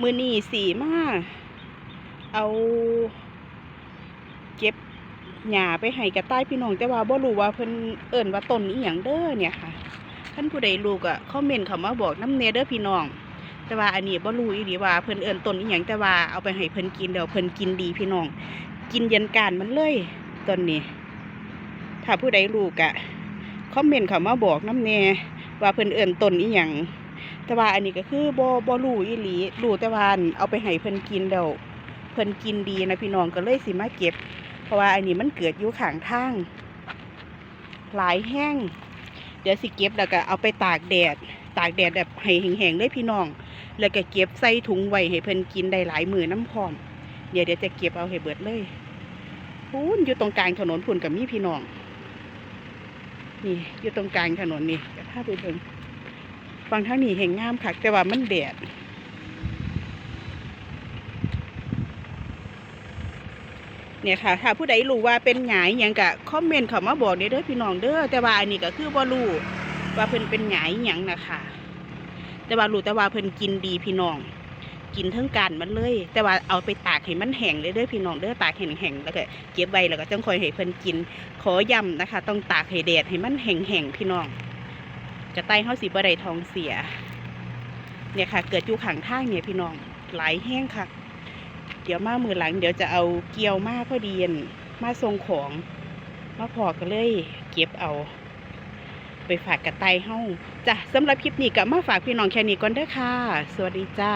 มือนี่สีมากเอา เก็บหญ้าไปให้กระต่ายพี่น้องแต่ว่าบ่รู้ว่าเพิ่นเอิ้นว่าต้นอีหยังเด้อเนี่ยค่ะท่านผู้ใดรู้ก็คอมเมนต์เข้ามาบอกน้ำเนเด้อพี่น้อง แต่ว่าอันนี้บ่รู้อีหลีว่าเพิ่นเอิ้นต้นอีหยังแต่ว่าเอาไปให้เพิ่นกินแล้วเพิ่นกินดีพี่น้อง กินยันการมันเลยต้นนี้ ถ้าผู้ใดรู้ก็คอมเมนต์เข้ามาบอกน้ำแน่ว่าเพิ่นเอิ้นต้นอีหยัง แต่ว่าอันนี้ก็คือบ่บ่รู้อีหลีรู้แต่ว่าอั่นเอาไปให้เพิ่นกินแล้วเพิ่นกินดีนะพี่น้องก็เลยสิมาเก็บ เพราะว่าอันนี้มันเกิดอยู่ข้างทางหลายแห้งเดี๋ยวสิเก็บแล้วก็เอาไปตากแดด ตากแดดแบบให้แห้งๆเลยพี่น้อง แล้วก็เก็บใส่ถุงไว้ให้เพิ่นกินได้หลายมือน้ำพร้อมเดี๋ยวเดี๋ยวจะเก็บเอาให้เบิดเลยพูนอยู่ตรงกลางถนนพุ่นกับมีพี่น้อง นี่อยู่ตรงกลางถนนนี่เดี๋ยวพาไปเบิ่ง ฟังทางนี้เห็นงามคักแต่ว่ามันแดดเนี่ยค่ะ ถ้าผู้ใดรู้ว่าเป็นหงายหยังกะคอมเมนต์เขามาบอกเด้อเด้อพี่น้องเด้อแต่ว่าอันนี้ก็คือบ่รู้ว่าเพิ่นเป็นหงายหยังนะคะแต่ว่ารู้แต่ว่าเพิ่นกินดีพี่น้อง กินทั้งกันมันเลย แต่ว่าเอาไปตากให้มันแห้งเลยเด้อพี่น้องเด้อตากแห้งๆแล้วก็เก็บไว้แล้วก็จังคอยให้เพิ่นกิน ขอย้ำนะคะ ต้องตากให้แดดให้มันแห้งๆพี่น้อง กระต่ายเฮาสีบ่ไดทองเสีย เนี่ยค่ะ เกิดอยู่ขังท่างเนี่ยพี่น้องหลายแห้งค่ะ เดี๋ยวมามือหลัง เดี๋ยวจะเอาเกียวมาพอดีนมาทรงของมาพอก็เลย เก็บเอา ไปฝากกระต่ายเฮาจ้ะสำหรับคลิปนี้ก็มาฝากพี่น้องแค่นี้ก่อนเด้อค่ะ สวัสดีจ้า